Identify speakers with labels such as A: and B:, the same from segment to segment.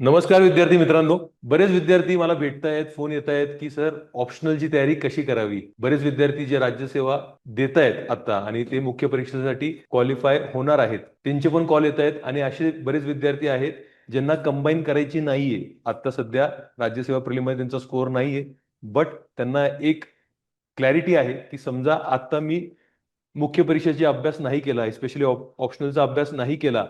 A: नमस्कार विद्यार्थी मित्रांनो. बरेच विद्यार्थी मला भेटत आहेत फोन येत आहेत की सर ऑप्शनलची तयारी कशी करावी? बरेच विद्यार्थी जे राज्यसेवा देत आहेत आता आणि ते मुख्य परीक्षेसाठी क्वालिफाय होणार आहेत त्यांचे पण कॉल येत आहेत आणि असे बरेच विद्यार्थी आहेत ज्यांना कंबाईन करायची नाहीये. आता सध्या राज्यसेवा प्रिलिममध्ये त्यांचा स्कोअर नाहीये बट त्यांना एक क्लॅरिटी आहे की समजा आता मी मुख्य परीक्षेचा अभ्यास नाही केला स्पेशली ऑप्शनलचा अभ्यास नाही केला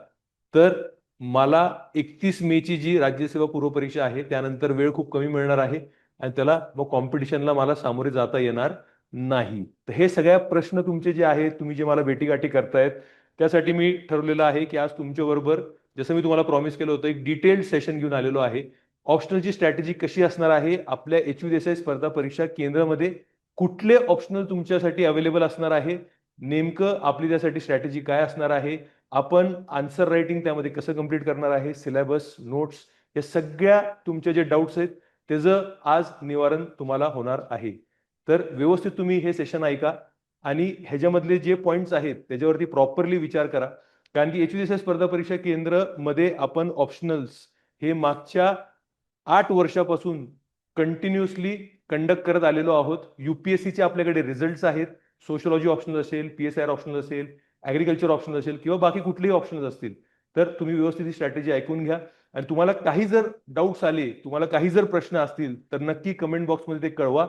A: तर मला एकतीस मेची जी राज्यसेवा पूर्वपरीक्षा आहे त्यानंतर वेळ खूप कमी मिळणार आहे आणि त्याला मग कॉम्पिटिशनला मला सामोरे जाता येणार नाही. तर हे सगळ्या प्रश्न तुमचे जे आहेत तुम्ही जे मला भेटीगाठी करतायत त्यासाठी मी ठरवलेलं आहे की आज तुमच्याबरोबर जसं मी तुम्हाला प्रॉमिस केलं होतं एक डिटेल्ड सेशन घेऊन आलेलो आहे. ऑप्शनलची स्ट्रॅटेजी कशी असणार आहे आपल्या एच यू देसाई स्पर्धा परीक्षा केंद्रामध्ये कुठले ऑप्शनल तुमच्यासाठी अवेलेबल असणार आहे नेमकं आपली त्यासाठी स्ट्रॅटेजी काय असणार आहे आपण आन्सर रायटिंग त्यामध्ये कसं कंप्लीट करणार आहे? सिलेबस नोट्स या सगळ्या तुमचे जे डाऊट्स आहेत त्याचं आज निवारण तुम्हाला होणार आहे. तर व्यवस्थित तुम्ही हे सेशन ऐका आणि ह्याच्यामधले जे पॉईंट्स आहेत त्याच्यावरती प्रॉपरली विचार करा. कारण की एच डी स्पर्धा परीक्षा केंद्रमध्ये आपण ऑप्शनल्स हे मागच्या आठ वर्षापासून कंटिन्युअसली कंडक्ट करत आलेलो आहोत. युपीएससीचे आपल्याकडे रिझल्ट्स आहेत. सोशलॉजी ऑप्शनल असेल पी एस आर ऑप्शनल असेल ॲग्रिकल्चर ऑप्शन असेल किंवा बाकी कुठलेही ऑप्शन्स असतील तर तुम्ही व्यवस्थित ही स्ट्रॅटेजी ऐकून घ्या. आणि तुम्हाला काही जर डाऊट्स आले तुम्हाला काही जर प्रश्न असतील तर नक्की कमेंट बॉक्समध्ये ते कळवा.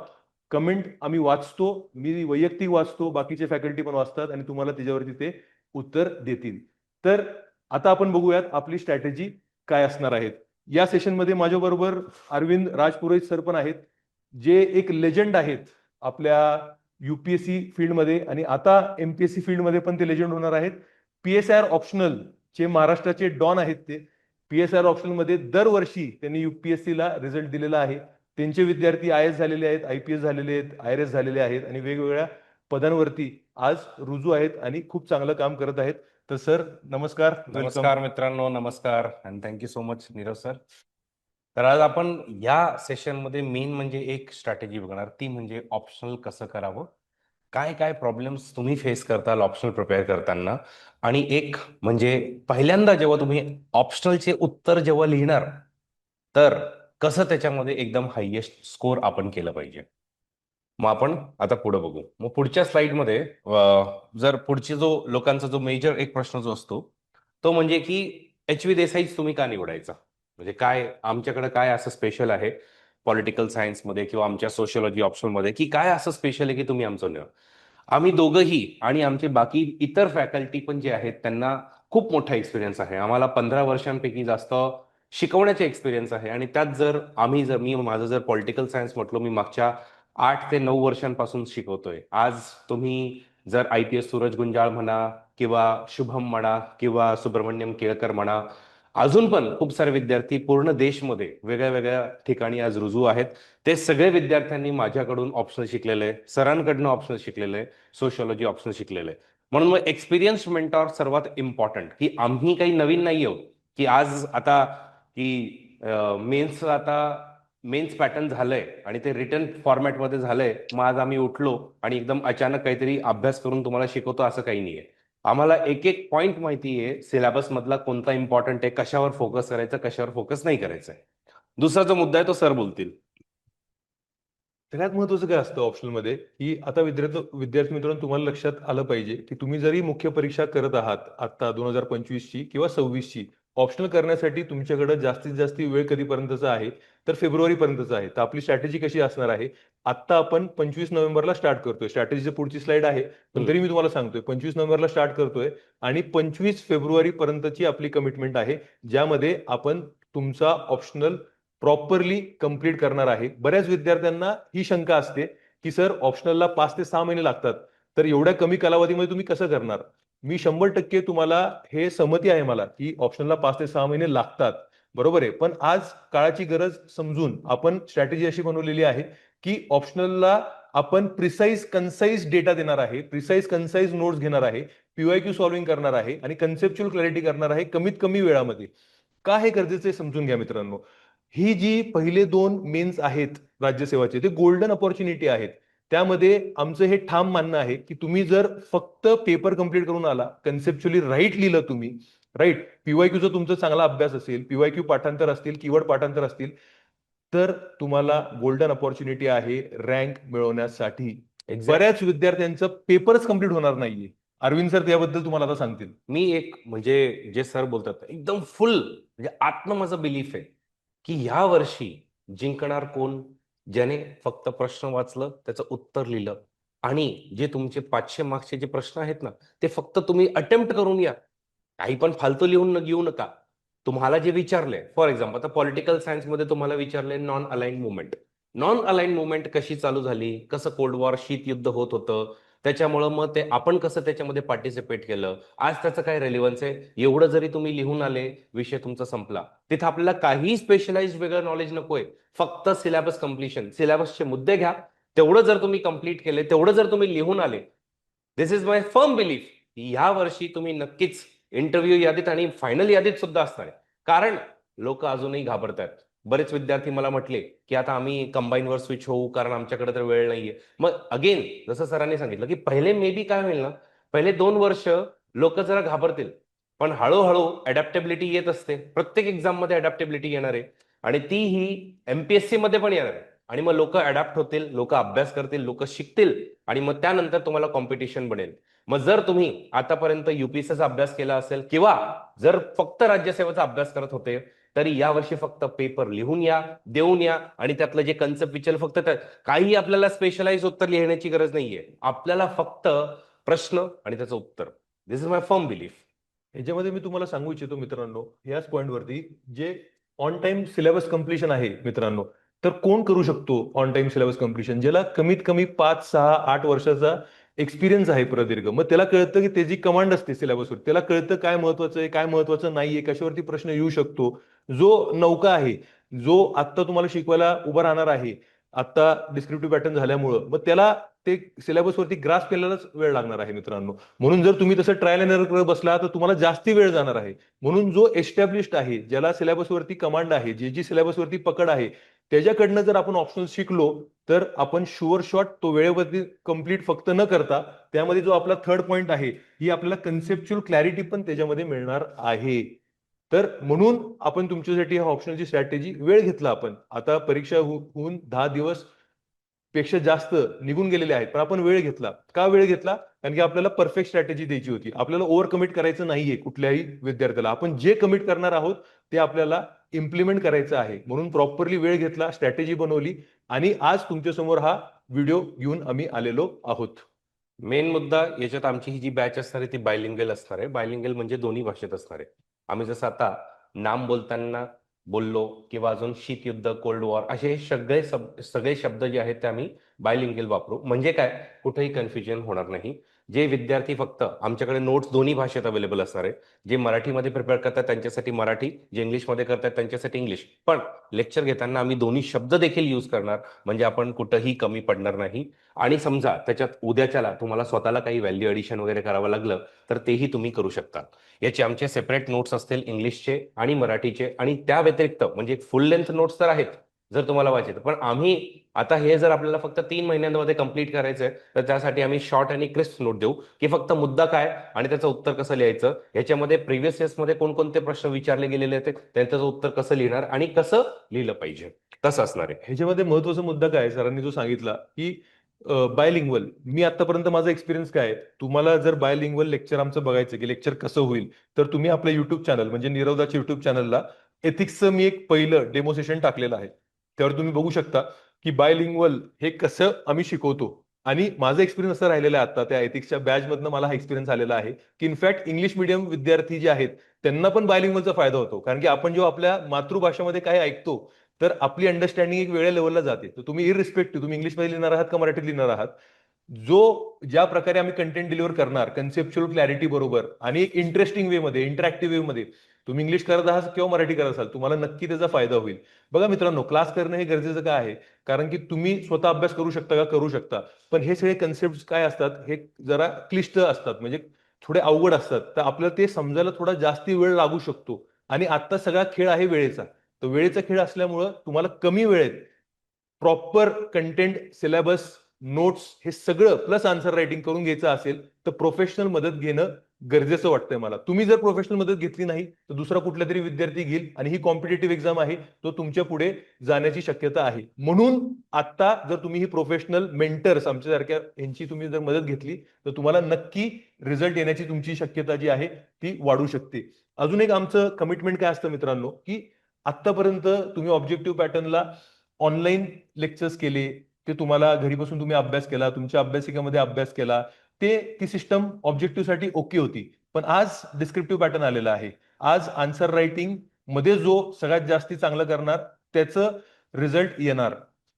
A: कमेंट आम्ही वाचतो मी वैयक्तिक वाचतो बाकीचे फॅकल्टी पण वाचतात आणि तुम्हाला त्याच्यावरती ते उत्तर देतील. तर आता आपण बघूयात आपली स्ट्रॅटेजी काय असणार आहेत. या सेशनमध्ये माझ्याबरोबर अरविंद राजपुरोहित सर पण आहेत जे एक लेजंड आहेत आपल्या युपीएससी फील्डमध्ये आणि आता एमपीएससी फील्डमध्ये पण ते लेजंड होणार आहेत. पीएसआर ऑप्शनल चे महाराष्ट्राचे डॉन आहेत ते पीएसआर ऑप्शनलमध्ये दरवर्षी त्यांनी युपीएससीला रिझल्ट दिलेला आहे. त्यांचे विद्यार्थी आय एस झालेले आहेत आय पी एस झालेले आहेत आय आर एस झालेले आहेत आणि वेगवेगळ्या पदांवरती आज रुजू आहेत आणि खूप चांगलं काम करत आहेत. तर सर नमस्कार.
B: नमस्कार मित्रांनो नमस्कार. And thank you so much Nirav sir तर आज आपण या सेशनमध्ये मेन म्हणजे एक स्ट्रॅटेजी बघणार. ती म्हणजे ऑप्शनल कसं करावं? काय काय प्रॉब्लेम्स तुम्ही फेस करताल ऑप्शनल प्रिपेअर करताना? आणि एक म्हणजे पहिल्यांदा जेव्हा तुम्ही ऑप्शनलचे उत्तर जेव्हा लिहिणार तर कसं त्याच्यामध्ये एकदम हायेस्ट स्कोर आपण केलं पाहिजे? मग आपण आता पुढे बघू. मग पुढच्या स्लाइडमध्ये जर पुढची जो लोकांचा जो मेजर एक प्रश्न जो असतो तो म्हणजे की एच व्ही देसाईच तुम्ही का निवडायचा? म्हणजे काय आमच्याकडे काय असं स्पेशल आहे पॉलिटिकल सायन्समध्ये किंवा आमच्या सोशियोलॉजी ऑप्शनमध्ये की काय असं स्पेशल आहे की तुम्ही आमचं निवड आम्ही दोघंही आणि आमचे बाकी इतर फॅकल्टी पण जे आहेत त्यांना खूप मोठा एक्सपिरियन्स आहे. आम्हाला पंधरा वर्षांपैकी जास्त शिकवण्याचे एक्सपिरियन्स आहे. आणि त्यात जर आम्ही जर मी माझं जर पॉलिटिकल सायन्स म्हटलो मी मागच्या आठ ते नऊ वर्षांपासून शिकवतोय. आज तुम्ही जर I P S Suraj Gunjal म्हणा किंवा शुभम म्हणा किंवा सुब्रमण्यम केळकर म्हणा अजून पण खूप सारे विद्यार्थी पूर्ण देशमध्ये वेगळ्या वेगळ्या ठिकाणी आज रुजू आहेत. ते सगळे विद्यार्थ्यांनी माझ्याकडून ऑप्शनल शिकलेले आहे सरांकडनं ऑप्शनल शिकलेले आहे सोशियोलॉजी ऑप्शनल शिकलेले आहे म्हणून मग एक्सपिरियन्स मेंटॉर सर्वात इम्पॉर्टंट की आम्ही काही नवीन नाही आहोत. की आज आता की मेन्स आता मेन्स पॅटर्न झालंय आणि ते रिटर्न फॉर्मॅटमध्ये झालंय. मग आज आम्ही उठलो आणि एकदम अचानक काहीतरी अभ्यास करून तुम्हाला शिकवतो असं काही नाहीये. आम्हाला एक एक पॉईंट माहिती आहे सिलेबस मधला कोणता इम्पॉर्टंट आहे कशावर फोकस करायचा कशावर फोकस नाही करायचं दुसरा जो मुद्दा आहे तो सर बोलतील.
A: सगळ्यात महत्वाचं काय असतं ऑप्शनलमध्ये की आता विद्यार्थी विद्यार्थी मित्रांनो तुम्हाला लक्षात आलं पाहिजे की तुम्ही जरी मुख्य परीक्षा करत आहात आता दोन हजार पंचवीसची किंवा सव्वीसची ऑप्शनल करण्यासाठी तुमच्याकडे जास्तीत जास्त वेळ कधीपर्यंतचा आहे? तर फेब्रुवारी पर्यंतचा आहे. तर आपली स्ट्रॅटेजी कशी असणार आहे? आता आपण पंचवीस नोव्हेंबरला स्टार्ट करतोय. स्ट्रॅटेजीची पुढची स्लाइड आहे. पण. तरी मी तुम्हाला सांगतोय पंचवीस नोव्हेंबरला स्टार्ट करतोय आणि पंचवीस फेब्रुवारी पर्यंतची आपली कमिटमेंट आहे ज्यामध्ये आपण तुमचा ऑप्शनल प्रॉपरली कंप्लीट करणार आहे. बऱ्याच विद्यार्थ्यांना ही शंका असते की सर ऑप्शनलला पाच ते सहा महिने लागतात. तर एवढ्या कमी कालावधीमध्ये तुम्ही कसं करणार? मी शंभर टक्के तुम्हाला हे सहमती आहे मला की ऑप्शनला पाच ते सहा महिने लागतात. बरोबर आहे. पण आज काळाची गरज समजून आपण स्ट्रॅटेजी अशी बनवलेली आहे की ऑप्शनलला आपण प्रिसाईज कन्साईज डेटा देणार आहे प्रिसाईज कन्साईज नोट्स घेणार आहे पीवाय क्यू सॉल्व्हिंग करणार आहे आणि कन्सेप्च्युअल क्लॅरिटी करणार आहे कमीत कमी वेळामध्ये. का हे गरजेचं आहे समजून घ्या मित्रांनो. ही जी पहिले दोन मेन्स आहेत राज्यसेवाचे ते गोल्डन अपॉर्च्युनिटी आहेत. त्यामध्ये आमचं हे ठाम मानणं आहे की तुम्ही जर फक्त पेपर कंप्लीट करून आला कन्सेप्च्युअली राईट लिहिलं तुम्ही राईट पीवायक्यूचा तुमचा चांगला अभ्यास असेल पीवायक्यू पाठांतर असतील कीवर्ड पाठांतर असतील तर तुम्हाला गोल्डन अपॉर्च्युनिटी आहे रँक मिळवण्यासाठी. बऱ्याच विद्यार्थ्यांचं पेपरच कंप्लीट होणार नाहीये. अरविंद सर त्याबद्दल तुम्हाला आता सांगतील.
B: मी एक म्हणजे जे सर बोलतात एकदम फुल म्हणजे आत्म माझं बिलीफ आहे की ह्या वर्षी जिंकणार कोण? ज्याने फक्त प्रश्न वाचलं त्याचं उत्तर लिहिलं. आणि जे तुमचे पाचशे मार्क्सचे जे प्रश्न आहेत ना ते फक्त तुम्ही अटेम्प्ट करून या. काही पण फालतू लिहून घेऊ नका. तुम्हाला जे विचारले फॉर एक्झाम्पल आता पॉलिटिकल सायन्समध्ये तुम्हाला विचारले non aligned movement non aligned movement कशी चालू झाली? कसं कोल्ड वॉर शीत युद्ध होत होतं? त्याच्यामुळं मग ते आपण कसं त्याच्यामध्ये पार्टिसिपेट केलं? आज त्याचं काय रेलिव्हन्स आहे? एवढं जरी तुम्ही लिहून आले विषय तुमचा संपला. तिथं आपल्याला काही स्पेशलाइज वेगळं नॉलेज नकोय. फक्त सिलेबस कम्प्लिशन सिलेबसचे मुद्दे घ्या. तेवढं जर तुम्ही कंप्लीट केले तेवढं जर तुम्ही लिहून आले this is my firm belief ह्या वर्षी तुम्ही नक्कीच इंटरव्ह्यू यादीत आणि फायनल यादीत सुद्धा असणार कारण लोक अजूनही घाबरतात. बरेच विद्यार्थी मला म्हटले की आता आम्ही कंबाईनवर स्विच होऊ कारण आमच्याकडे तर वेळ नाहीये. मग अगेन जसं सरांनी सांगितलं की पहिले मे बी काय होईल ना पहिले दोन वर्ष लोक जरा घाबरतील पण हळूहळू अडॅप्टेबिलिटी येत असते. प्रत्येक एक्झाममध्ये अडॅप्टेबिलिटी येणार आहे आणि ती ही एमपीएससी मध्ये पण येणार आहे. आणि मग लोक अडॅप्ट होतील लोक अभ्यास करतील लोक शिकतील आणि मग त्यानंतर तुम्हाला कॉम्पिटिशन बनेल. मग जर तुम्ही आतापर्यंत युपीएससीचा अभ्यास केला असेल किंवा जर फक्त राज्यसेवेचा अभ्यास करत होते तरी यावर्षी फक्त पेपर लिहून या देऊन या आणि त्यातलं जे कन्सेप्ट विचार फक्त काही आपल्याला स्पेशलाइज उत्तर लिहिण्याची गरज नाहीये. आपल्याला फक्त प्रश्न आणि त्याचं उत्तर. This is my firm belief
A: याच्यामध्ये मी तुम्हाला सांगू इच्छितो मित्रांनो याच पॉईंटवरती जे ऑन टाइम सिलेबस कम्प्लिशन आहे मित्रांनो तर कोण करू शकतो ऑन टाइम सिलेबस कम्प्लिशन ज्याला कमीत कमी पाच सहा आठ वर्षाचा एक्सपिरियन्स आहे प्रदीर्घ मग त्याला कळतं की त्याची कमांड असते सिलेबसवर त्याला कळतं काय महत्वाचं आहे काय महत्वाचं नाहीये कशावरती प्रश्न येऊ शकतो. जो नौका आहे जो आत्ता तुम्हाला शिकवायला उभा राहणार आहे आत्ता डिस्क्रिप्टिव्ह पॅटर्न झाल्यामुळं मग त्याला ते सिलेबसवरती ग्रास केल्यालाच वेळ लागणार आहे मित्रांनो. म्हणून जर तुम्ही तसं ट्रायल एनर करत बसला तर तुम्हाला जास्ती वेळ जाणार आहे. म्हणून जो एस्टॅब्लिश्ड आहे ज्याला सिलेबसवरती कमांड आहे जे जी सिलेबसवरती पकड आहे त्याच्याकडनं जर आपण ऑप्शन शिकलो तर आपण शुअर शॉट तो वेळेवरती कंप्लीट फक्त न करता त्यामध्ये जो आपला थर्ड पॉइंट आहे ही आपल्याला कन्सेप्च्युअल क्लॅरिटी पण त्याच्यामध्ये मिळणार आहे. तर म्हणून आपण तुमच्यासाठी ह्या ऑप्शनलची स्ट्रॅटेजी वेळ घेतला आपण. आता परीक्षा होऊन दहा दिवसपेक्षा जास्त निघून गेलेले आहेत पण आपण वेळ घेतला. का वेळ घेतला? कारण की आपल्याला परफेक्ट स्ट्रॅटेजी द्यायची होती. आपल्याला ओव्हर कमिट करायचं नाहीये कुठल्याही विद्यार्थ्याला. आपण जे कमिट करणार आहोत ते आपल्याला इम्प्लिमेंट करायचं आहे. म्हणून प्रॉपरली वेळ घेतला स्ट्रॅटेजी बनवली आणि आज तुमच्यासमोर हा व्हिडिओ घेऊन आम्ही आलेलो आहोत.
B: मेन मुद्दा याच्यात आमची ही जी बॅच असणार आहे ती बायलिंगल असणार. आहे बायलिंगल म्हणजे दोन्ही भाषेत असणार. आहे आम्ही जसं आता नाम बोलताना बोललो किंवा अजून शीत युद्ध कोल्ड वॉर असे हे सगळे सब सगळे शब्द जे आहेत ते आम्ही बायलिंगल वापरू. म्हणजे काय? कुठेही कन्फ्युजन होणार नाही. जे विद्यार्थी फक्त आमच्याकडे नोट्स दोन्ही भाषेत अवेलेबल असणार आहे जे मराठीमध्ये प्रिपेअर करतात त्यांच्यासाठी मराठी जे इंग्लिशमध्ये करतात त्यांच्यासाठी इंग्लिश पण लेक्चर घेताना आम्ही दोन्ही शब्द देखील यूज करणार म्हणजे आपण कुठंही कमी पडणार नाही. आणि समजा त्याच्यात उद्याच्याला तुम्हाला स्वतःला काही व्हॅल्यू एडिशन वगैरे करावं लागलं तर तेही तुम्ही करू शकता याचे आमचे सेपरेट नोट्स असतील इंग्लिशचे आणि मराठीचे. आणि त्या व्यतिरिक्त म्हणजे फुल लेंथ नोट्स तर आहेत जर तुम्हाला वाचेल पण आम्ही आता हे जर आपल्याला फक्त तीन महिन्यांमध्ये कंप्लीट करायचंय तर त्यासाठी आम्ही शॉर्ट आणि क्रिस्प नोट देऊ की फक्त मुद्दा काय आणि त्याचं उत्तर कसं लिहायचं? याच्यामध्ये प्रिव्हियस इयर्समध्ये कोणकोणते प्रश्न विचारले गेलेले आहेत त्यांचं उत्तर कसं लिहिणार आणि कसं लिहिलं पाहिजे? तसं असणार आहे?
A: ह्याच्यामध्ये महत्त्वाचा मुद्दा काय सरांनी जो सांगितला की बायलिंग्वल मी आतापर्यंत माझा एक्सपिरियन्स काय आहे? तुम्हाला जर बायलिंग्वल लेक्चर आमचं बघायचं की लेक्चर कसं होईल तर तुम्ही आपल्या युट्यूब चॅनल म्हणजे निरवदाच्या युट्यूब चॅनलला एथिक्सचं मी एक पहिलं डेमोसेशन टाकलेलं आहे. त्यावर तुम्ही बघू शकता की बायलिंग्वल हे कसं आम्ही शिकवतो. आणि माझा एक्सपिरियन्स असं राहिलेला आहे आता त्या एथिक्सच्या बॅचमधनं मला हा एक्सपिरियन्स आलेला आहे की इनफॅक्ट इंग्लिश मिडियम विद्यार्थी जे आहेत त्यांना पण बायलिंग्वलचा फायदा होतो. कारण की आपण जेव्हा आपल्या मातृभाषेमध्ये काही ऐकतो तर आपली अंडरस्टँडिंग एक वेगळ्या लेवलला जाते. तर तुम्ही इरिस्पेक्टिव्ह तुम्ही इंग्लिशमध्ये लिहिणार आहात का मराठीत लिहिणार आहात जो ज्या प्रकारे आम्ही कंटेंट डिलिव्हर करणार कन्सेप्च्युअल क्लॅरिटी बरोबर आणि एक इंटरेस्टिंग वे मध्ये इंटरॅक्टिव्ह वेमध्ये तुम्ही इंग्लिश करत आहात किंवा मराठी करत असाल तुम्हाला नक्की त्याचा फायदा होईल. बघा मित्रांनो क्लास करणं हे गरजेचं काय आहे? कारण की तुम्ही स्वतः अभ्यास करू शकता का? करू शकता. पण हे सगळे कन्सेप्ट काय असतात? हे जरा क्लिष्ट असतात. म्हणजे थोडे अवघड असतात. तर आपल्याला ते समजायला थोडा जास्ती वेळ लागू शकतो. आणि आता सगळा खेळ आहे वेळेचा. तर वेळेचा खेळ असल्यामुळं तुम्हाला कमी वेळेत प्रॉपर कंटेंट सिलेबस नोट्स हे सगळं प्लस आन्सर रायटिंग करून घ्यायचं असेल तर प्रोफेशनल मदत घेणं गरजेचं वाटतंय मला. तुम्ही जर प्रोफेशनल मदत घेतली नाही तर दुसरा कुठला तरी विद्यार्थी घेईल आणि ही कॉम्पिटेटिव्ह एक्झाम आहे तो तुमच्यापुढे जाण्याची शक्यता आहे. म्हणून आता जर तुम्ही ही प्रोफेशनल मेंटर्स आमच्यासारख्या यांची तुम्ही जर मदत घेतली तर तुम्हाला नक्की रिझल्ट येण्याची तुमची शक्यता जी आहे ती वाढू शकते. अजून एक आमचं कमिटमेंट काय असतं मित्रांनो की आतापर्यंत तुम्ही ऑब्जेक्टिव्ह पॅटर्नला ऑनलाईन लेक्चर्स केले ते तुम्हाला घरी बसून तुम्ही अभ्यास केला तुमच्या अभ्यासिकेमध्ये अभ्यास केला ते ती सिस्टम ऑब्जेक्टिव्हसाठी ओके होती. पण आज डिस्क्रिप्टिव्ह पॅटर्न आलेला आहे. आज आन्सर रायटिंगमध्ये जो सगळ्यात जास्ती चांगलं करणार त्याचं रिझल्ट येणार.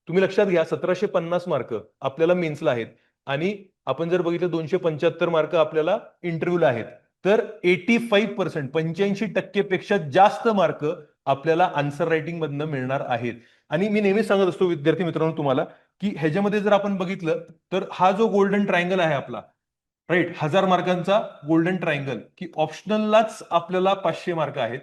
A: तुम्ही लक्षात घ्या सतराशे पन्नास मार्क आपल्याला मेन्सला आहेत. आणि आपण जर बघितलं दोनशे पंच्याहत्तर मार्क आपल्याला इंटरव्ह्यूला आहेत. तर एटी फाईव्ह पर्सेंट पंच्याऐंशी टक्केपेक्षा जास्त मार्क आपल्याला आन्सर रायटिंग मधनं मिळणार आहेत. आणि मी नेहमीच सांगत असतो विद्यार्थी मित्रांनो तुम्हाला की ह्याच्यामध्ये जर आपण बघितलं तर हा जो गोल्डन ट्रायंगल आहे आपला राईट हजार मार्कांचा गोल्डन ट्रायंगल की ऑप्शनललाच आपल्याला पाचशे मार्क आहेत.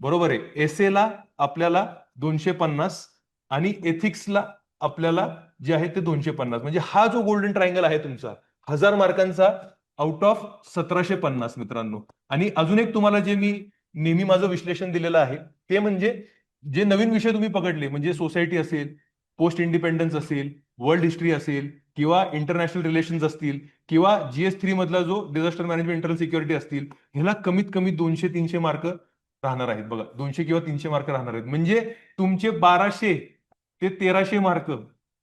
A: बरोबर आहे. एस ला आपल्याला दोनशे पन्नास आणि एथिक्सला आपल्याला जे आहे ते दोनशे पन्नास. म्हणजे हा जो गोल्डन ट्रायंगल आहे तुमचा हजार मार्कांचा आउट ऑफ सतराशे पन्नास मित्रांनो. आणि अजून एक तुम्हाला जे मी नेहमी माझं विश्लेषण दिलेलं आहे ते म्हणजे जे नवीन विषय तुम्ही पकडले म्हणजे सोसायटी असेल पोस्ट इंडिपेंडन्स असेल वर्ल्ड हिस्ट्री असेल किंवा इंटरनॅशनल रिलेशन्स असतील किंवा जीएस थ्री मधला जो डिझास्टर मॅनेजमेंट इंटरनल सिक्युरिटी असतील ह्याला कमीत कमी दोनशे तीनशे मार्क राहणार आहेत. बघा दोनशे किंवा तीनशे मार्क राहणार आहेत. म्हणजे तुमचे बाराशे ते तेराशे मार्क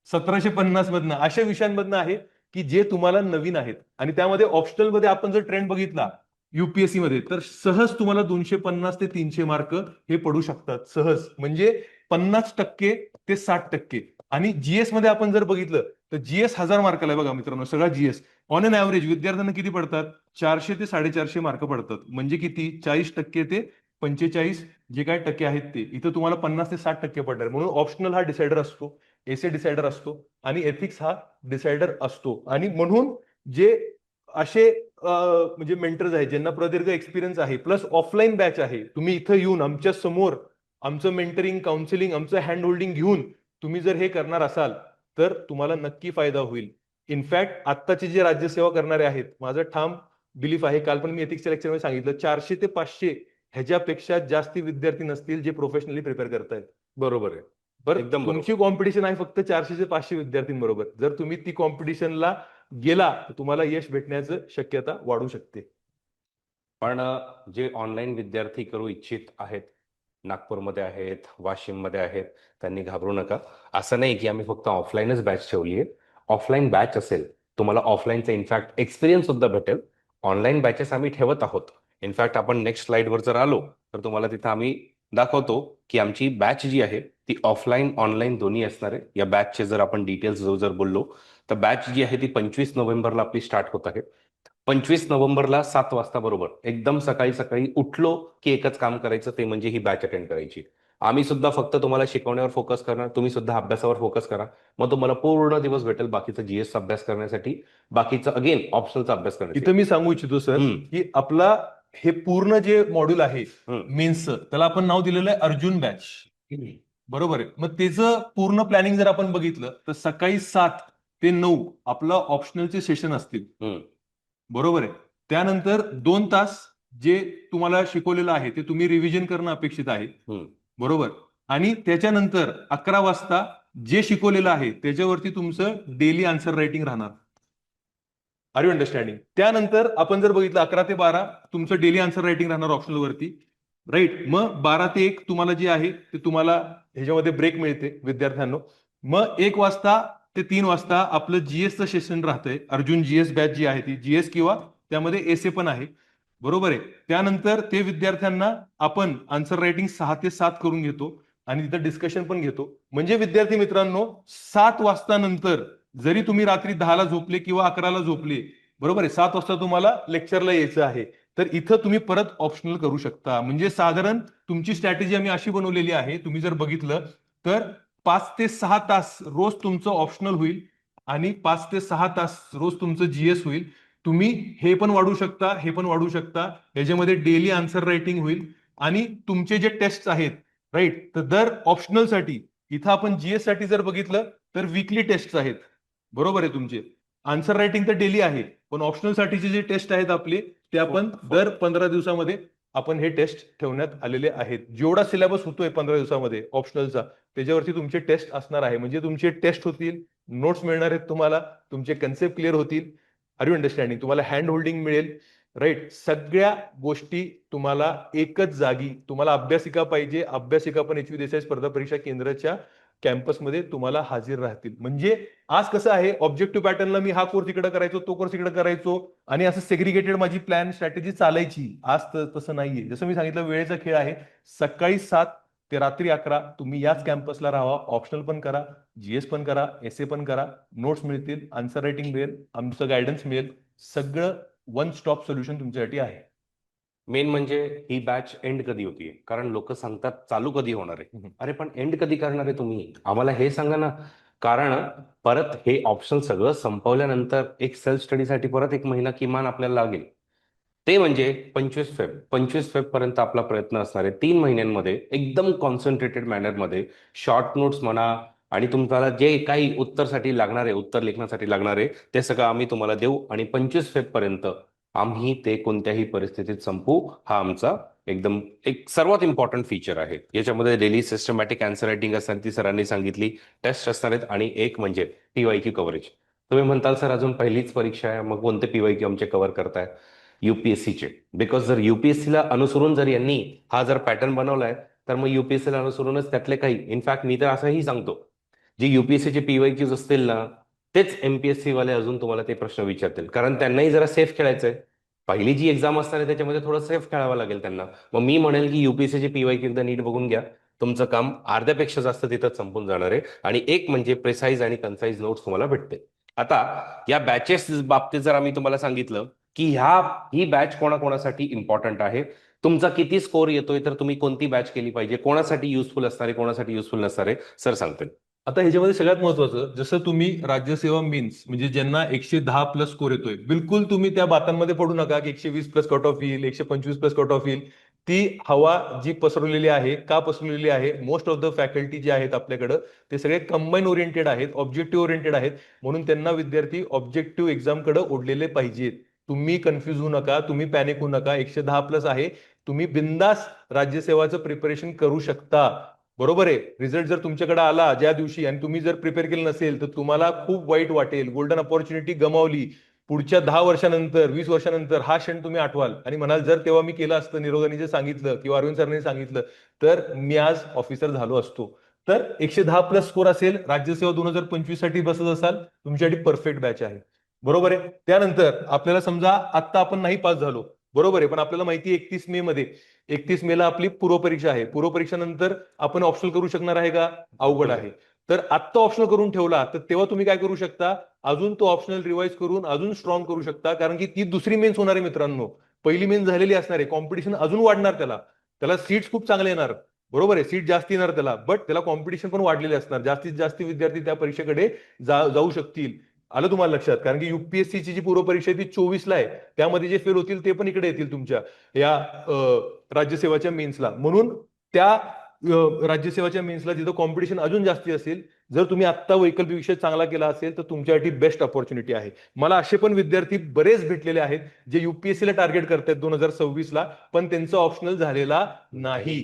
A: सतराशे पन्नास मधनं अशा विषयांमधनं आहे की जे तुम्हाला नवीन आहेत. आणि त्यामध्ये ऑप्शनलमध्ये आपण जर ट्रेंड बघितला युपीएससी मध्ये तर सहज तुम्हाला दोनशे पन्नास ते तीनशे मार्क हे पडू शकतात. सहज. म्हणजे पन्नास टक्के ते साठ टक्के. आणि जीएसमध्ये आपण जर बघितलं तर जीएस हजार मार्काला आहे बघा मित्रांनो सगळा जीएस ऑन एन ऍव्हरेज विद्यार्थ्यांना किती पडतात? चारशे ते साडेचारशे मार्क पडतात. म्हणजे किती? चाळीस टक्के ते पंचेचाळीस जे काय टक्के आहेत ते. इथं तुम्हाला पन्नास ते साठ टक्के पडणार. म्हणून ऑप्शनल हा डिसाइडर असतो. एसे डिसाइडर असतो. आणि एथिक्स हा डिसाइडर असतो. आणि म्हणून जे असे म्हणजे मेंटर्स आहेत ज्यांना प्रदीर्घ एक्सपिरियन्स आहे प्लस ऑफलाईन बॅच आहे तुम्ही इथं येऊन आमच्यासमोर आमचं मेंटरिंग काउन्सिलिंग आमचं हँड होल्डिंग घेऊन तुम्ही जर हे करणार असाल तर तुम्हाला नक्की फायदा होईल. इनफॅक्ट आत्ताचे जे राज्यसेवा करणारे आहेत माझं ठाम बिलीफ आहे. काल पण मी एथिक्सच्या लेक्चरमध्ये सांगितलं चारशे ते पाचशे ह्याच्यापेक्षा जास्ती विद्यार्थी नसतील जे प्रोफेशनली प्रिपेअर करतायत.
B: बरोबर आहे.
A: बरं
B: एकदम.
A: तुमची कॉम्पिटिशन आहे फक्त चारशे ते पाचशे विद्यार्थ्यांबरोबर जर तुम्ही ती कॉम्पिटिशनला गेला तर तुम्हाला यश भेटण्याचं शक्यता वाढू शकते.
B: पण जे ऑनलाईन विद्यार्थी करू इच्छित आहेत नागपूरमध्ये आहेत वाशिममध्ये आहेत त्यांनी घाबरू नका. असं नाही की आम्ही फक्त ऑफलाईनच बॅच ठेवली आहे. ऑफलाईन बॅच असेल तुम्हाला ऑफलाईनचा इनफॅक्ट एक्सपिरियन्स सुद्धा भेटेल. ऑनलाईन बॅचेस आम्ही ठेवत आहोत. इनफॅक्ट आपण नेक्स्ट स्लाइडवर जर आलो तर तुम्हाला तिथं आम्ही दाखवतो की आमची बॅच जी आहे ती ऑफलाईन ऑनलाईन दोन्ही असणार आहे. या बॅचचे जर आपण डिटेल्स जो जर बोललो तर बॅच जी आहे ती पंचवीस नोव्हेंबरला आपली स्टार्ट होत आहे. पंचवीस नोव्हेंबरला सात वाजता बरोबर. एकदम सकाळी सकाळी उठलो की एकच काम करायचं ते म्हणजे ही बॅच अटेंड करायची. आम्ही सुद्धा फक्त तुम्हाला शिकवण्यावर फोकस करणार तुम्ही सुद्धा अभ्यासावर फोकस करा. मग तुम्हाला पूर्ण दिवस भेटेल बाकीचा जीएस अभ्यास करण्यासाठी. बाकीचं अगेन ऑप्शनलचा अभ्यास करण्यासाठी.
A: इथं मी सांगू इच्छितो सर की आपला हे पूर्ण जे मॉड्यूल आहे. मेन्सचं त्याला आपण नाव दिलेलं आहे अर्जुन बॅच बरोबर आहे. मग त्याचं पूर्ण प्लॅनिंग जर आपण बघितलं तर सकाळी सात ते नऊ आपलं ऑप्शनलचे सेशन असतील. बरोबर आहे. त्यानंतर दोन तास जे तुम्हाला शिकवलेलं आहे ते तुम्ही रिव्हिजन करणं अपेक्षित आहे. बरोबर. आणि त्याच्यानंतर अकरा वाजता जे शिकवलेलं आहे त्याच्यावरती तुमचं डेली आन्सर रायटिंग राहणार. आर यू अंडरस्टँडिंग त्यानंतर आपण जर बघितलं अकरा ते बारा तुमचं डेली आन्सर रायटिंग राहणार ऑप्शनल वरती. राईट मग बारा ते एक तुम्हाला जे आहे ते तुम्हाला ह्याच्यामध्ये ब्रेक मिळते विद्यार्थ्यांनो. मग एक वाजता ते तीन वाजता आपलं जीएसचं सेशन राहतंय. अर्जुन जीएस बॅच जी आहे ती. जीएस किंवा त्यामध्ये एस ए पण आहे. बरोबर आहे. त्यानंतर ते विद्यार्थ्यांना आपण आन्सर रायटिंग सहा ते सात करून घेतो आणि तिथं डिस्कशन पण घेतो. म्हणजे विद्यार्थी मित्रांनो सात वाजता नंतर जरी तुम्ही रात्री दहाला झोपले किंवा अकराला झोपले बरोबर आहे सात वाजता तुम्हाला लेक्चरला यायचं आहे. तर इथं तुम्ही परत ऑप्शनल करू शकता. म्हणजे साधारण तुमची स्ट्रॅटेजी आम्ही अशी बनवलेली आहे. तुम्ही जर बघितलं तर पाच ते सहा तास रोज तुमचं ऑप्शनल होईल आणि पाच ते सहा तास रोज तुमचं जीएस होईल. तुम्ही हे पण वाढू शकता हे पण वाढू शकता. याच्यामध्ये डेली आन्सर रायटिंग होईल. आणि तुमचे जे टेस्ट आहेत राईट तर दर ऑप्शनलसाठी इथं आपण जीएससाठी जर बघितलं तर विकली टेस्ट आहेत. बरोबर आहे तुमचे. आन्सर रायटिंग तर डेली आहे पण ऑप्शनल साठीचे जे टेस्ट आहेत आपले ते आपण दर पंधरा दिवसामध्ये आपण हे टेस्ट ठेवण्यात आलेले आहेत. जेवढा सिलेबस होतोय पंधरा दिवसामध्ये ऑप्शनलचा त्याच्यावरती तुमचे टेस्ट असणार आहे. म्हणजे तुमचे टेस्ट होतील नोट्स मिळणार आहेत तुम्हाला तुमचे कन्सेप्ट क्लिअर होतील. आर यू अंडरस्टँडिंग तुम्हाला हँड होल्डिंग मिळेल राईट सगळ्या गोष्टी तुम्हाला एकच जागी तुम्हाला अभ्यासिका पाहिजे. अभ्यासिका पण एच देसाई स्पर्धा परीक्षा केंद्राच्या कॅम्पसमध्ये तुम्हाला हाजीर राहतील. म्हणजे आज कसं आहे ऑब्जेक्टिव्ह पॅटर्नला मी हा कोर्स इकडे करायचो तो कोर्स इकडे करायचो आणि असं सेग्रिगेटेड माझी प्लॅन स्ट्रॅटेजी चालायची. आज तर तसं नाहीये. जसं मी सांगितलं वेळेचा खेळ आहे. सकाळी सात ते रात्री अकरा तुम्ही याच कॅम्पसला राहा. ऑप्शनल पण करा जीएस पण करा एस ए पण करा नोट्स मिळतील आन्सर रायटिंग मिळेल आमचं गायडन्स मिळेल. सगळं वन स्टॉप सोल्युशन तुमच्यासाठी आहे.
B: मेन म्हणजे ही बॅच एंड कधी होतीये? कारण लोक सांगतात चालू कधी होणार आहे. अरे पण एंड कधी करणार आहे तुम्ही? आम्हाला हे सांगा ना. कारण परत हे ऑप्शन सगळं संपवल्यानंतर एक सेल्फ स्टडीसाठी परत एक महिना किमान आपल्याला लागेल. ते म्हणजे पंचवीस फेब पंचवीस फेब पर्यंत आपला प्रयत्न असणार आहे. तीन महिन्यांमध्ये एकदम कॉन्सन्ट्रेटेड मॅनरमध्ये शॉर्ट नोट्स म्हणा आणि तुम्हाला जे काही उत्तरसाठी लागणार आहे उत्तर लेखनासाठी लागणार आहे ते सगळं आम्ही तुम्हाला देऊ आणि पंचवीस फेब पर्यंत आम्ही ते कोणत्याही परिस्थितीत संपू हा आमचा एकदम एक सर्वात इम्पॉर्टंट फीचर आहे. याच्यामध्ये डेली सिस्टमॅटिक अँसर रायटिंग असणार ती सरांनी सांगितली टेस्ट असणार आहेत आणि एक म्हणजे पीवाय क्यू कव्हरेज तुम्ही म्हणताल सर अजून पहिलीच परीक्षा आहे मग कोणते पीवाय क्यू आमचे कव्हर करताय? युपीएससीचे बिकॉज जर युपीएससीला अनुसरून जर यांनी हा जर पॅटर्न बनवलाय तर मग युपीएससीला अनुसरूनच त्यातले काही. इनफॅक्ट मी तर असंही सांगतो. जे युपीएससीचे पीवाय क्यूज असतील ना तेच एमपीएससी वाले अजून तुम्हाला ते प्रश्न विचारतील. कारण त्यांनाही जरा सेफ खेळायचंय. पहिली जी एक्झाम असणार आहे त्याच्यामध्ये थोडं सेफ खेळावं लागेल त्यांना. मग मी म्हणेल की युपीएससीचे पीवाय क्यू एकदा नीट बघून घ्या. तुमचं काम अर्ध्यापेक्षा जास्त तिथं संपून जाणार आहे. आणि एक म्हणजे प्रेसाईज आणि कन्साईज नोट्स तुम्हाला भेटते आता या बॅचेस बाबतीत जर आम्ही तुम्हाला सांगितलं की ह्या ही बॅच कोणाकोणासाठी इम्पॉर्टंट आहे? तुमचा किती स्कोर येतोय? तर तुम्ही कोणती बॅच केली पाहिजे? कोणासाठी युजफुल असणारे कोणासाठी युजफुल नसणारे सर सांगतील.
A: आता ह्याच्यामध्ये सगळ्यात महत्वाचं जसं तुम्ही राज्यसेवा मीन्स म्हणजे ज्यांना एकशे दहा प्लस स्कोर येतोय बिलकुल तुम्ही त्या बातांमध्ये पडू नका की एकशे वीस प्लस कट ऑफ येईल एकशे पंचवीस प्लस कट ऑफ येईल. ती हवा जी पसरवलेली आहे का पसरवलेली आहे मोस्ट ऑफ द फॅकल्टी जे आहेत आपल्याकडं ते सगळे कंबाईन ओरिएंटेड आहेत ऑब्जेक्टिव्ह ओरिएंटेड आहेत म्हणून त्यांना विद्यार्थी ऑब्जेक्टिव्ह एक्झामकडे ओढलेले पाहिजेत. तुम्ही कन्फ्युज होऊ नका तुम्ही पॅनिक होऊ नका एकशे दहा प्लस आहे तुम्ही बिंदास राज्यसेवाचं प्रिपरेशन करू शकता. बरोबर आहे. रिझल्ट जर तुमच्याकडे आला ज्या दिवशी आणि तुम्ही जर प्रिपेअर केलं नसेल तर तुम्हाला खूप वाईट वाटेल. गोल्डन अपॉर्च्युनिटी गमावली. पुढच्या दहा वर्षानंतर वीस वर्षानंतर हा क्षण तुम्ही आठवाल. आणि म्हणाल जर तेव्हा मी केलं असतं निरोगाने जे सांगितलं किंवा अरविंद सरने सांगितलं तर मी आज ऑफिसर झालो असतो. तर एकशे दहा प्लस स्कोर असेल. राज्यसेवा दोन हजार पंचवीससाठी बसत असाल तुमच्यासाठी परफेक्ट बॅच आहे. बरोबर आहे. त्यानंतर आपल्याला समजा आत्ता आपण नाही पास झालो. बरोबर आहे. पण आपल्याला माहिती आहे एकतीस मे मध्ये. एकतीस मेला आपली पूर्वपरीक्षा आहे. पूर्वपरीक्षानंतर आपण ऑप्शनल करू शकणार आहे का? अवघड आहे. तर आत्ता ऑप्शनल करून ठेवला तर तेव्हा तुम्ही काय करू शकता? अजून तो ऑप्शनल रिवाइज करून अजून स्ट्रॉंग करू शकता. कारण की ती दुसरी मेन्स होणार आहे मित्रांनो. पहिली मेन्स झालेली असणार आहे. कॉम्पिटिशन अजून वाढणार त्याला. त्याला सीट्स खूप चांगले येणार. बरोबर आहे? सीट जास्त येणार त्याला. बट त्याला कॉम्पिटिशन पण वाढलेले असणार. जास्तीत जास्त विद्यार्थी त्या परीक्षेकडे जा- जाऊ शकतील. आलं तुम्हाला लक्षात? कारण की युपीएससीची जी पूर्वपरीक्षा आहे ती चोवीसला आहे. त्यामध्ये जे फेल होतील ते पण इकडे येतील तुमच्या या राज्यसेवाच्या मेन्सला म्हणून त्या राज्यसेवाच्या मेन्सला जिथं कॉम्पिटिशन अजून जास्ती असेल. जर तुम्ही आत्ता वैकल्पिक विषय चांगला केला असेल तर तुमच्यासाठी बेस्ट ऑपॉर्च्युनिटी आहे. मला असे पण विद्यार्थी बरेच भेटलेले आहेत जे युपीएससीला टार्गेट करतात दोन हजार सव्वीसला पण त्यांचं ऑप्शनल झालेला नाही.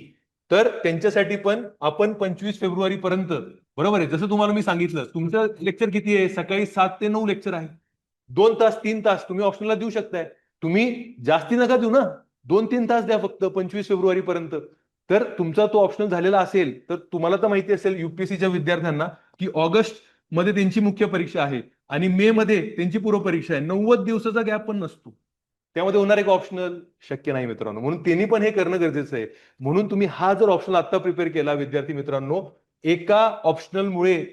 A: तर त्यांच्यासाठी पण आपण पंचवीस फेब्रुवारी पर्यंत बरोबर आहे. जसं तुम्हाला मी सांगितलं तुमचं लेक्चर किती आहे? सकाळी सात ते नऊ लेक्चर आहे. दोन तास तीन तास तुम्ही ऑप्शनला देऊ शकताय. तुम्ही जास्ती नका देऊ ना. दोन तीन तास द्या फक्त पंचवीस फेब्रुवारी पर्यंत. तर तुमचा तो ऑप्शनल झालेला असेल तर तुम्हाला तर माहिती असेल युपीएससीच्या विद्यार्थ्यांना की ऑगस्टमध्ये त्यांची मुख्य परीक्षा आहे आणि मे मध्ये त्यांची पूर्वपरीक्षा आहे. नव्वद दिवसाचा गॅप पण नसतो. त्यामध्ये होणार एक ऑप्शनल शक्य नाही मित्रांनो. म्हणून त्यांनी पण हे करणं गरजेचं आहे. म्हणून तुम्ही हा जर ऑप्शन आता प्रिपेअर केला विद्यार्थी मित्रांनो एका ऑप्शनलमुळे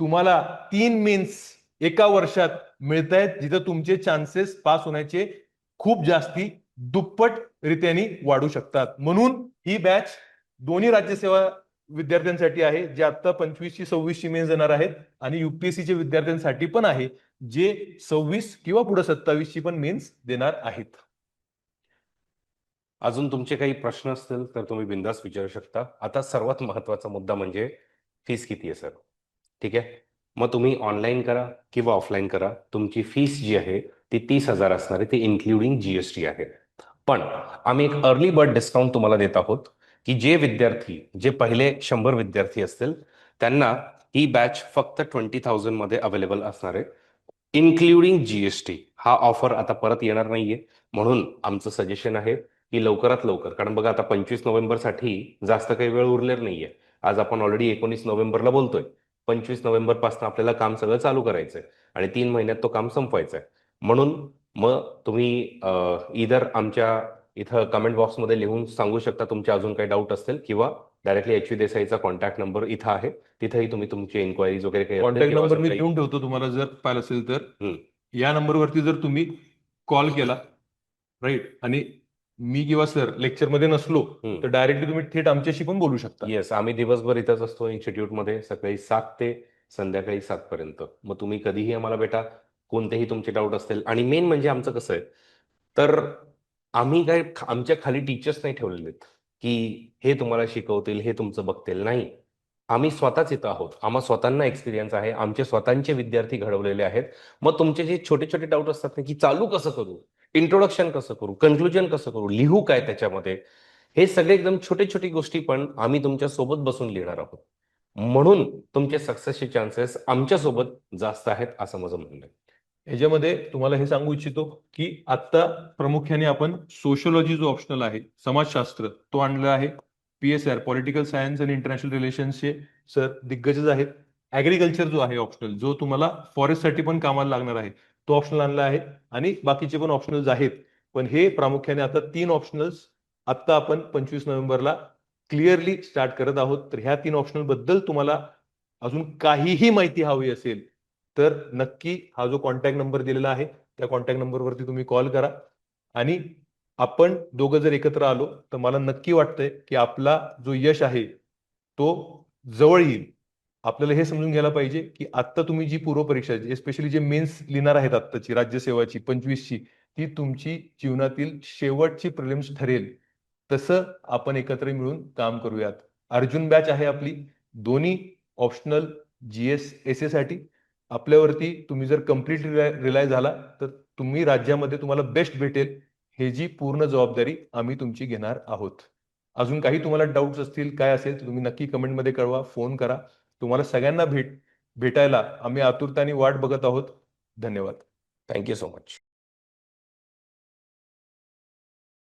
A: तुम्हाला तीन मेन्स एका वर्षात मिळत आहेत जिथं तुमचे चान्सेस पास होण्याचे खूप जास्ती दुप्पट रित्याने वाढू शकतात. म्हणून ही बॅच दोन्ही राज्यसेवा विद्यार्थ्यांसाठी आहे जे आता पंचवीसची सव्वीसची मेन्स देणार आहेत आणि युपीएससीचे विद्यार्थ्यांसाठी पण आहे जे सव्वीस किंवा पुढे सत्तावीसची पण मेन्स देणार आहेत.
B: अजून तुमचे काही प्रश्न असतील तर तुम्ही बिंदास विचारू शकता. आता सर्वात महत्त्वाचा मुद्दा म्हणजे फीस किती आहे सर ठीक आहे? मग तुम्ही ऑनलाईन करा किंवा ऑफलाईन करा. तुमची फीस जी आहे ती तीस हजार असणार आहे. ती इन्क्लुडिंग जीएसटी आहे. पण आम्ही एक अर्ली बर्ड डिस्काउंट तुम्हाला देत आहोत की जे विद्यार्थी जे पहिले शंभर विद्यार्थी असतील त्यांना ही बॅच फक्त ट्वेंटी थाउजंडमध्ये अवेलेबल असणार आहे. इन्क्लुडिंग जीएसटी हा ऑफर आता परत येणार नाहीये. म्हणून आमचं सजेशन आहे की लवकरात लवकर कारण बघा आता पंचवीस नोव्हेंबरसाठी जास्त काही वेळ उरलेला नाहीये. आज आपण ऑलरेडी एकोणीस नोव्हेंबरला बोलतोय. पंचवीस नोव्हेंबरपासून आपल्याला काम सगळं चालू करायचंय आणि तीन महिन्यात तो काम संपवायचा आहे म्हणून मग तुम्ही इधर आमच्या इथं कमेंट बॉक्समध्ये लिहून सांगू शकता तुमचे अजून काही डाऊट असतील किंवा डायरेक्टली एच देसाईचा कॉन्टॅक्ट नंबर इथं आहे. तिथेही तुम्ही तुमची इन्क्वायरीज वगैरे काही
A: कॉन्टॅक्ट नंबर मी देऊन ठेवतो तुम्हाला जर पाहिलं असेल तर. या नंबरवरती जर तुम्ही कॉल केला राईट आणि मी किंवा सर लेक्चरमध्ये नसलो. तर डायरेक्टली तुम्ही थेट आमच्याशी पण बोलू शकता.
B: येस आम्ही दिवसभर इथंच असतो इन्स्टिट्यूटमध्ये सकाळी सात ते संध्याकाळी सात पर्यंत. मग तुम्ही कधीही आम्हाला भेटा कोणतेही तुमचे डाऊट असतील. आणि मेन म्हणजे आमचं कसं आहे तर आम्ही काय आमच्या खाली टीचर्स नाही ठेवलेले आहेत की हे तुम्हाला शिकवतील हे तुमचं बघतील. नाही. आम्ही स्वतःच इथं आहोत. आम्हा स्वतःना एक्सपिरियन्स आहे. आमचे स्वतःचे विद्यार्थी घडवलेले आहेत. मग तुमचे जे छोटे छोटे डाऊट असतात ना की चालू कसं करू? इंट्रोडक्शन कसं करू? कन्क्लुजन कसं करू? लिहू काय त्याच्यामध्ये? हे सगळे एकदम छोटे छोटी गोष्टी पण आम्ही तुमच्यासोबत बसून लिहिणार आहोत. म्हणून तुमचे सक्सेसचे चान्सेस आमच्यासोबत जास्त आहेत असं माझं म्हणणं आहे.
A: ह्याच्यामध्ये तुम्हाला हे सांगू इच्छितो की आता प्रामुख्याने आपण सोशोलॉजी जो ऑप्शनल आहे समाजशास्त्र तो आणला आहे. P S R political science आणि इंटरनॅशनल रिलेशन्सचे सर दिग्गजच आहेत. ऍग्रिकल्चर जो आहे ऑप्शनल जो तुम्हाला फॉरेस्टसाठी पण कामाला लागणार आहे. तो ऑप्शनल आणला आहे आणि बाकीचे पण ऑप्शनल्स आहेत. पण हे प्रामुख्याने आता तीन ऑप्शनल्स आत्ता आपण पंचवीस नोव्हेंबरला क्लिअरली स्टार्ट करत आहोत. तर ह्या तीन ऑप्शनलबद्दल तुम्हाला अजून काहीही माहिती हवी असेल तर नक्की हा जो कॉन्टॅक्ट नंबर दिलेला आहे त्या कॉन्टॅक्ट नंबरवरती तुम्ही कॉल करा. आणि आपण दोघं जर एकत्र आलो तर मला नक्की वाटतंय की आपला जो यश आहे तो जवळ येईल. आपल्याला हे समजून घ्यायला पाहिजे की आत्ता तुम्ही जी पूर्वपरीक्षा एस्पेशली जे मेन्स लिहिणार आहेत आत्ताची राज्यसेवाची पंचवीसची ती तुमची जीवनातील शेवटची प्रिलिम्स ठरेल. तसं आपण एकत्र मिळून काम करूयात. अर्जुन बॅच आहे आपली. दोन्ही ऑप्शनल जीएस एससाठी. आपल्यावरती तुम्ही जर कंप्लीट रिलाय झाला तर तुम्ही राज्यामध्ये तुम्हाला बेस्ट भेटेल. हे जी पूर्ण जबाबदारी आम्ही तुमची घेणार आहोत. अजून काही तुम्हाला डाऊट्स असतील काय असेल तर तुम्ही नक्की कमेंटमध्ये कळवा फोन करा. तुम्हाला सगळ्यांना भेट भेटायला आम्ही आतुरताने वाट बघत आहोत. धन्यवाद.
B: Thank you so much